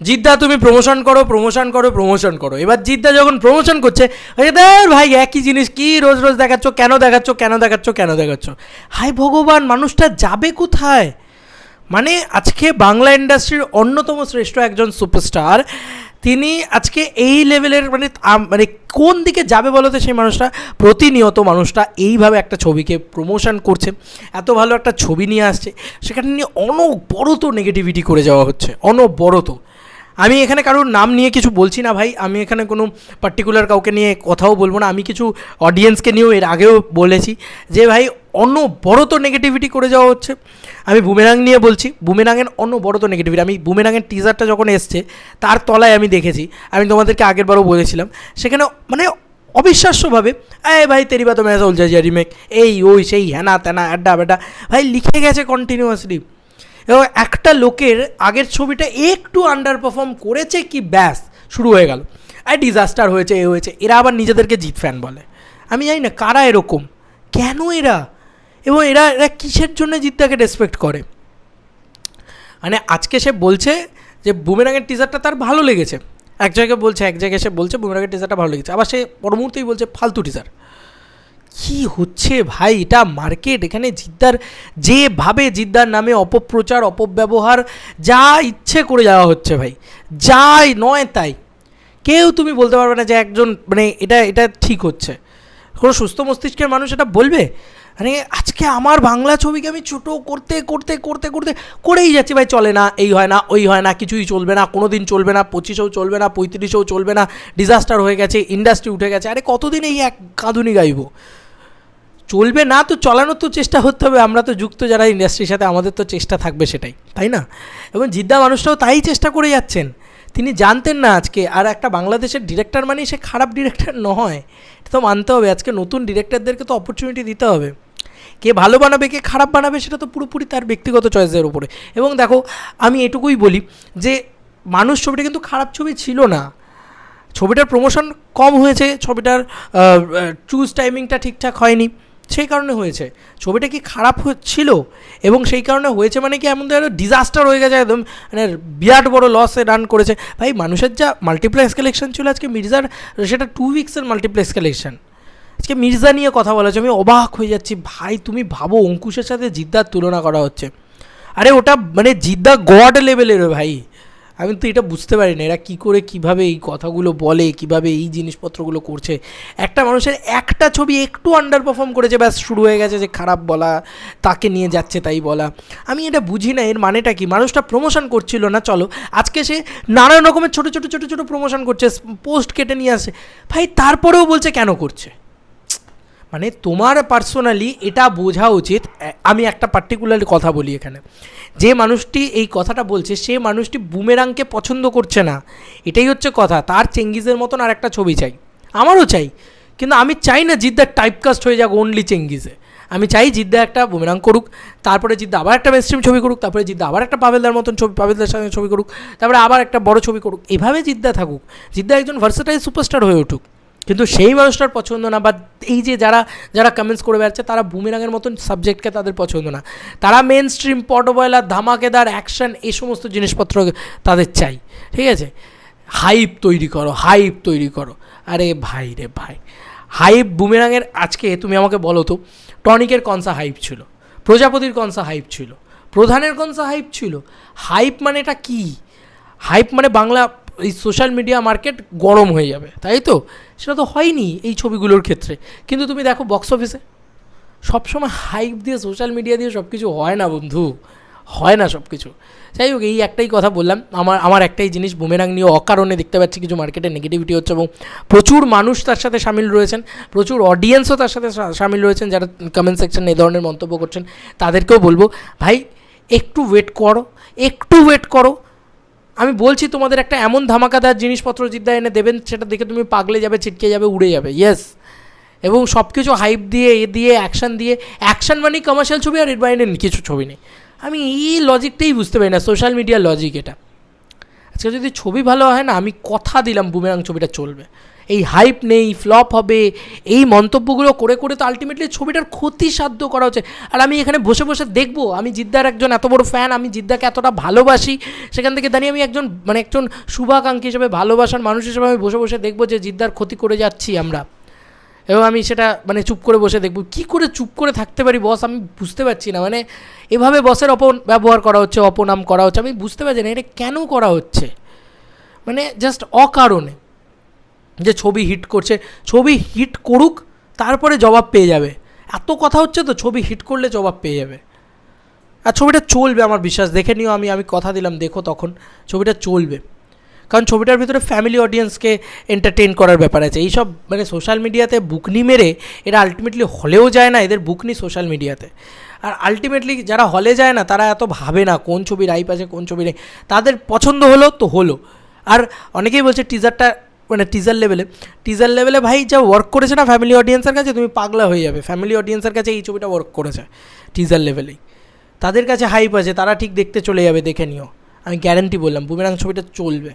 জিদ্দা, তুমি প্রমোশন করো প্রমোশন করো প্রমোশন করো। এবার জিদ্দা যখন প্রমোশন করছে দের ভাই, একই জিনিস কি রোজ রোজ দেখাচ্ছ, কেন দেখাচ্ছ কেন দেখাচ্ছ কেন দেখাচ্ছ? হাই ভগবান, মানুষটা যাবে কোথায়? মানে আজকে বাংলা ইন্ডাস্ট্রির অন্যতম শ্রেষ্ঠ একজন সুপারস্টার তিনি আজকে এই লেভেলের মানে মানে কোন দিকে যাবে বলতে সেই মানুষটা? প্রতিনিয়ত মানুষটা এইভাবে একটা ছবিকে প্রমোশন করছে। এত ভালো একটা ছবি নিয়ে আসছে। সেখানে নিয়ে অনবরত নেগেটিভিটি করে যাওয়া হচ্ছে। অনবরত। আমি এখানে কারোর নাম নিয়ে কিছু বলছি না ভাই। আমি এখানে কোনো পার্টিকুলার কাউকে নিয়ে কথাও বলব না। আমি কিছু অডিয়েন্সকে নিয়েও এর আগেও বলেছি যে, ভাই অন্য অনবরত নেগেটিভিটি করে যাওয়া হচ্ছে। আমি বুমেরাং নিয়ে বলছি। বুমেরাংয়ের অনবরত নেগেটিভিটি আমি বুমেরাংয়ের টিজারটা যখন এসছে, তার তলায় আমি দেখেছি। আমি তোমাদেরকে আগেরবারও বলেছিলাম। সেখানে মানে অবিশ্বাস্যভাবে, এই ভাই তেরি বা তো ম্যাচ উলঝা যা রিমেক এই, ওই, সেই হ্যানা ত্যানা আড্ডা বেটা ভাই, লিখে গেছে কন্টিনিউয়াসলি এবং একটা লোকের আগের ছবিটা একটু আন্ডার পারফর্ম করেছে কি ব্যাস, শুরু হয়ে গেল। আর ডিজাস্টার হয়েছে, এ হয়েছে, এরা আবার নিজেদেরকে জিত ফ্যান বলে। আমি জানি না কারা এরকম, কেন এরা? এবং এরা এরা কিসের জন্য জিতটাকে রেসপেক্ট করে? মানে আজকে সে বলছে যে বুমেরাঙের টিজারটা তার ভালো লেগেছে। এক জায়গায় বলছে, এক জায়গায় সে বলছে বুমেরাঙের টিজারটা ভালো লেগেছে। আবার সে পর মুহূর্তেই বলছে, ফালতু টিজার কি হচ্ছে ভাই? এটা মার্কেট এখানে জিদ্দার, যেভাবে জিদ্দার নামে অপপ্রচার, অপব্যবহার, যা ইচ্ছে করে যাওয়া হচ্ছে ভাই। যাই নয় তাই। কেউ তুমি বলতে পারবে না যে একজন মানে এটা এটা ঠিক হচ্ছে। কোনো সুস্থ মস্তিষ্কের মানুষ এটা বলবে? মানে আজকে আমার বাংলা ছবিকে আমি ছোটো করতে করতে করতে করতে করেই যাচ্ছি ভাই। চলে না, এই হয় না, ওই হয় না, কিছুই চলবে না কোনো দিন চলবে না, পঁচিশেও চলবে না, পঁয়ত্রিশেও চলবে না ডিজাস্টার হয়ে গেছে ইন্ডাস্ট্রি উঠে গেছে। আরে কতদিন এই এক কাঁদুনি গাইবো চলবে না তো চলানোর তো চেষ্টা করতে হবে। আমরা তো যুক্ত যারা ইন্ডাস্ট্রির সাথে, আমাদের তো চেষ্টা থাকবে সেটাই, তাই না? এবং জিদ্দা মানুষটাও তাই চেষ্টা করে যাচ্ছেন। তিনি জানতেন না আজকে, আর একটা বাংলাদেশের ডিরেক্টর মানেই সে খারাপ ডিরেক্টর নয়। এটা তো মানতে হবে, আজকে নতুন ডিরেক্টরদেরকে তো অপরচুনিটি দিতে হবে। কে ভালো বানাবে, কে খারাপ বানাবে, সেটা তো পুরোপুরি তার ব্যক্তিগত চয়েসের উপরে। এবং দেখো, আমি এটুকুই বলি যে, মানুষ ছবিটা কিন্তু খারাপ ছবি ছিল না। ছবিটার প্রমোশন কম হয়েছে, ছবিটার চুজ টাইমিংটা ঠিকঠাক হয়নি। সেই কারণে হয়েছে। ছবিটা কি খারাপ ছিল এবং সেই কারণে হয়েছে মানে কি এমন ধরো ডিজাস্টার হয়ে গেছে, একদম মানে বিরাট বড় লসে রান করেছে। ভাই, মানুষের যা মাল্টিপ্লেক্স কালেকশন ছিল আজকে মির্জার, সেটা টু উইক্সের মাল্টিপ্লেক্স কালেকশন আজকে মির্জা নিয়ে কথা বলা হচ্ছে, আমি অবাক হয়ে যাচ্ছি। ভাই, তুমি ভাবো অঙ্কুশের সাথে জিদ্দার তুলনা করা হচ্ছে। আরে ওটা মানে জিদ্দা গড লেভেলের ভাই। আমি তো এটা বুঝতে পারি না এরা কী করে, কীভাবে এই কথাগুলো বলে, কীভাবে এই জিনিসপত্রগুলো করছে? একটা মানুষের একটা ছবি একটু আন্ডার পারফর্ম করেছে, ব্যাস শুরু হয়ে গেছে যে খারাপ বলা, তাকে নিয়ে যাচ্ছে তাই বলা। আমি এটা বুঝি না, এর মানেটা কি? মানুষটা প্রমোশন করছিল না, চলো, আজকে সে নানান রকমের ছোটো ছোটো ছোটো ছোটো প্রমোশন করছে পোস্ট কেটে নিয়ে আসে। ভাই, তারপরেও বলছে কেন করছে? মানে তোমার পার্সোনালি এটা বোঝা উচিত। আমি একটা পার্টিকুলার কথা বলি এখানে। যে মানুষটি এই কথাটা বলছে, সে মানুষটি বুমেরাংকে পছন্দ করছে না। এটাই হচ্ছে কথা। তার চেঙ্গিজের মতন আর একটা ছবি চাই। আমারও চাই। কিন্তু আমি চাই না জিদ্দার টাইপকাস্ট হয়ে যাক অনলি চেঙ্গিজে। আমি চাই জিদ্দা একটা বুমেরাং করুক, তারপরে জিদ্দা আবার একটা মেস্ট্রিম ছবি করুক, তারপরে জিদ্দা আবার একটা পাভেলদার মতন ছবি, পাভেলদার সঙ্গে ছবি করুক, তারপরে আবার একটা বড় ছবি করুক। এভাবে জিদ্দা থাকুক। জিদ্দা একজন ভার্সেটাইল সুপারস্টার হয়ে উঠুক। কিন্তু সেই মানুষটার পছন্দ না, বা এই যে যারা যারা কমেন্টস করে বেড়াচ্ছে, তারা বুমেরাঙের মতন সাবজেক্টকে তাদের পছন্দ না। তারা মেন স্ট্রিম পটবয়লার, ধামাকেদার অ্যাকশন এই সমস্ত জিনিসপত্র তাদের চাই। ঠিক আছে? হাইপ তৈরি করো হাইপ তৈরি করো। আরে ভাই রে ভাই। হাইপ বুমেরাঙের আজকে তুমি আমাকে বলো তো, টনিকের কনসা হাইপ ছিল? প্রজাপতির কনসা হাইপ ছিল? প্রধানের কনসা হাইপ ছিল? হাইপ মানে এটা কী? হাইপ মানে বাংলা এই সোশ্যাল মিডিয়া মার্কেট গরম হয়ে যাবে, তাই তো? সেটা তো হয়নি এই ছবিগুলোর ক্ষেত্রে। কিন্তু তুমি দেখো বক্স অফিসে সবসময় হাইপ দিয়ে সোশ্যাল মিডিয়া দিয়ে সব কিছু হয় না বন্ধু। হয় না সব কিছু যাই হোক, এই একটাই কথা বললাম। আমার আমার একটাই জিনিস বুমেরাং নিয়ে অকারণে দেখতে পাচ্ছি কিছু মার্কেটে নেগেটিভিটি হচ্ছে এবং প্রচুর মানুষ তার সাথে সামিল রয়েছেন, প্রচুর অডিয়েন্সও তার সাথে সামিল রয়েছেন যারা কমেন্ট সেকশনে এই ধরনের মন্তব্য করছেন। তাদেরকেও বলব, ভাই, একটু ওয়েট করো, একটু ওয়েট করো। আমি বলছি তোমাদের একটা এমন ধামাকাদার জিনিসপত্র জিদ্দা এনে দেবেন, সেটা দেখে তুমি পাগলে যাবে, ছিটকে যাবে, উড়ে যাবে ইয়েস এবং সব কিছু হাইপ দিয়ে, এ দিয়ে অ্যাকশান দিয়ে অ্যাকশান মানে কমার্শিয়াল ছবি আর এর কিছু ছবি নেই। আমি এই লজিকটাই বুঝতে পারি না সোশ্যাল মিডিয়ার লজিক এটা। আজকে যদি ছবি ভালো হয় না, আমি কথা দিলাম বুমেরাং ছবিটা চলবে। এই হাইপ নেই ফ্লপ হবে, এই মন্তব্যগুলো করে করে তো আলটিমেটলি ছবিটার ক্ষতি সাধ্য করা হচ্ছে। আর আমি এখানে বসে বসে দেখব, আমি জিদ্দার একজন এত বড় ফ্যান আমি জিদ্দাকে এতটা ভালোবাসি, সেখান থেকে দাঁড়িয়ে আমি একজন মানে একজন শুভাকাঙ্ক্ষী হিসেবে, ভালোবাসার মানুষ হিসেবে আমি বসে বসে দেখব যে জিদ্দার ক্ষতি করে যাচ্ছি আমরা। এবং আমি সেটা মানে চুপ করে বসে দেখব, কি করে চুপ করে থাকতে পারি বস আমি বুঝতে পারছি না মানে এভাবে বসের অপন, ব্যবহার করা হচ্ছে, অপনাম করা হচ্ছে, আমি বুঝতে পারছি না, এটা কেন করা হচ্ছে? মানে জাস্ট অকারণে। যে ছবি হিট করছে, ছবি হিট করুক, তারপরে জবাব পেয়ে যাবে। এত কথা হচ্ছে তো, ছবি হিট করলে জবাব পেয়ে যাবে। আর ছবিটা চলবে আমার বিশ্বাস, দেখে নিও আমি আমি কথা দিলাম, দেখো তখন ছবিটা চলবে। কারণ ছবিটার ভিতরে ফ্যামিলি অডিয়েন্সকে এন্টারটেন করার ব্যাপার আছে। এইসব মানে সোশ্যাল মিডিয়াতে বুকনি মেরে এরা আলটিমেটলি হলেও যায় না, এদের বুকনি সোশ্যাল মিডিয়াতে আর আলটিমেটলি যারা হলে যায় না, তারা এত ভাবে না কোন ছবির আইপ আছে, কোন ছবি নেই। তাদের পছন্দ হলো তো হলো। আর অনেকেই বলছে টিজারটা মানে টিজার লেভেলে টিজার লেভেলে ভাই যা ওয়ার্ক করেছে না ফ্যামিলি অডিয়েন্সের কাছে, তুমি পাগলা হয়ে যাবে। ফ্যামিলি অডিয়েন্সের কাছে এই ছবিটা ওয়ার্ক করেছে টিজার লেভেলেই তাদের কাছে হাইপ আছে, তারা ঠিক দেখতে চলে যাবে, দেখে নিও। আমি গ্যারেন্টি বললাম বুমেরাং ছবিটা চলবে।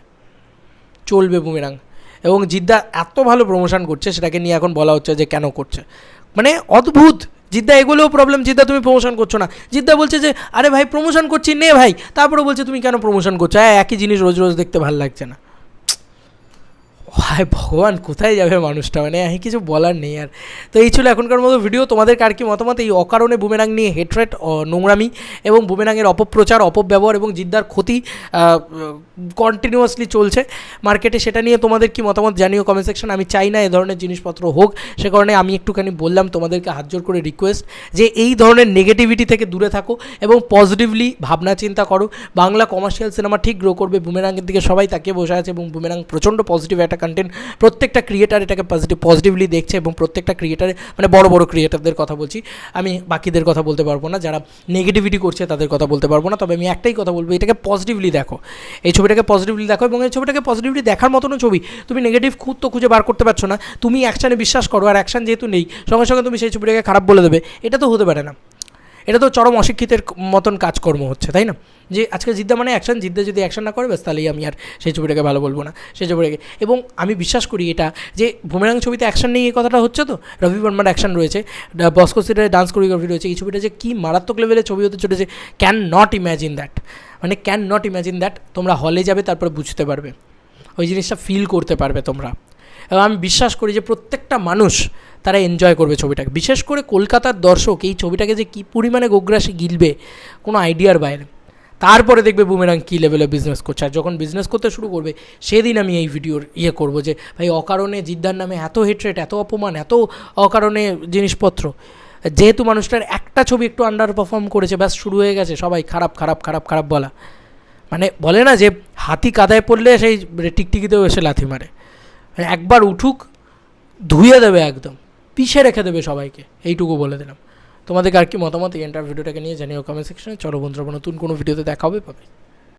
চলবে বুমেরাং এবং জিদ্দা এত ভালো প্রমোশন করছে, সেটাকে নিয়ে এখন বলা হচ্ছে যে কেন করছে। মানে অদ্ভুত! জিদ্দা, এগুলোও প্রবলেম জিদ্দা, তুমি প্রমোশন করছ না। জিদ্দা বলছে যে, আরে ভাই প্রমোশন করছি, নে ভাই। তারপরে বলছে, তুমি কেন প্রমোশন করছ? হ্যাঁ একই জিনিস রোজ রোজ দেখতে ভালো লাগছে না। হায় ভগবান, কোথায় যাবে মানুষটা? মানে আমি কিছু বলার নেই আর। তো এই ছিল এখনকার মতো ভিডিও তোমাদের কার কি মতামত? এই অকারণে বুমেরাং নিয়ে হেট্রেট নোংরামি এবং বুমেরাংয়ের অপপ্রচার, অপব্যবহার এবং জিদ্দার ক্ষতি কন্টিনিউয়াসলি চলছে। মার্কেটে সেটা নিয়ে তোমাদের কি মতামত জানিও কমেন্ট সেকশন আমি চাই না এ ধরনের জিনিসপত্র হোক। সে কারণে আমি একটুখানি বললাম তোমাদেরকে হাত জোর করে রিকোয়েস্ট যে এই ধরনের নেগেটিভিটি থেকে দূরে থাকো এবং পজিটিভলি ভাবনা চিন্তা করো। বাংলা কমার্শিয়াল সিনেমা ঠিক গ্রো করবে। বুমেরাংয়ের দিকে সবাই তাকিয়ে বসে আছে এবং বুমেরাং প্রচণ্ড পজিটিভ একটা কন্টেন্ট প্রত্যেকটা ক্রিয়েটার এটাকে পজিটিভ পজিটিভলি দেখছে এবং প্রত্যেকটা ক্রিয়েটারে মানে বড় বড় ক্রিয়েটারদের কথা বলছি। আমি বাকিদের কথা বলতে পারব না, যারা নেগেটিভিটি করছে তাদের কথা বলতে পারব না, তবে আমি একটাই কথা বলব, এটাকে পজিটিভলি দেখো। এই ছবিটাকে পজিটিভলি দেখো এবং এই ছবিটাকে পজিটিভলি দেখার মতনও ছবি, তুমি নেগেটিভ খুঁত তো খুঁজে বার করতে পারছ না, তুমি অ্যাকশানে বিশ্বাস করো, আর অ্যাকশান যেহেতু নেই, সঙ্গে সঙ্গে তুমি সেই ছবিটাকে খারাপ বলে দেবে, এটা তো হতে পারে না। এটা তো চরম অশিক্ষিতের মতন কাজকর্ম হচ্ছে, তাই না? যে আজকে জিদ্দা মানে অ্যাকশন জিদ্দা যদি অ্যাকশন না করে তাহলেই আমি আর সেই ছবিটাকে ভালো বলব না, সেই ছবিটাকে। এবং আমি বিশ্বাস করি এটা যে ভূমিরাং ছবিতে অ্যাকশন নিয়ে এই কথাটা হচ্ছে তো? রবি বর্মার অ্যাকশন রয়েছে বস্কো সিটারে ডান্স কোরিওগ্রাফি রয়েছে, এই ছবিটা যে কী মারাত্মক লেভেলে ছবি হতে চলেছে ক্যান নট ইম্যাজিন দ্যাট মানে ক্যান নট ইম্যাজিন দ্যাট তোমরা হলে যাবে, তারপরে বুঝতে পারবে। ওই জিনিসটা ফিল করতে পারবে তোমরা। এবং আমি বিশ্বাস করি যে প্রত্যেকটা মানুষ তারা এনজয় করবে ছবিটাকে। বিশেষ করে কলকাতার দর্শক এই ছবিটাকে যে কী পরিমাণে গোগ্রাসী গিলবে, কোনো আইডিয়ার বাইরে। তারপরে দেখবে বুমেরাং কী লেভেলে বিজনেস করছে। আর যখন বিজনেস করতে শুরু করবে, সেদিন আমি এই ভিডিওর ইয়ে করব যে, ভাই, অকারণে জিদ্দার নামে এত হেট্রেট এত অপমান, এত অকারণে জিনিসপত্র, যেহেতু মানুষটার একটা ছবি একটু আন্ডার পারফর্ম করেছে, ব্যাস শুরু হয়ে গেছে, সবাই খারাপ খারাপ খারাপ খারাপ বলা। মানে বলে না যে, হাতি কাদায় পড়লে সেই টিকটিকিতেও এসে লাথি মারে। মানে একবার উঠুক, ধুয়ে দেবে একদম পিছিয়ে রেখে দেবে সবাইকে, এইটুকু বলে দিলাম। তোমাদের আর কি মতামত এই এন্টার ভিডিওটাকে নিয়ে জানিও কমেন্ট সেকশনে চলো বন্ধুরা, নতুন কোনো ভিডিওতে দেখা হবে পাবে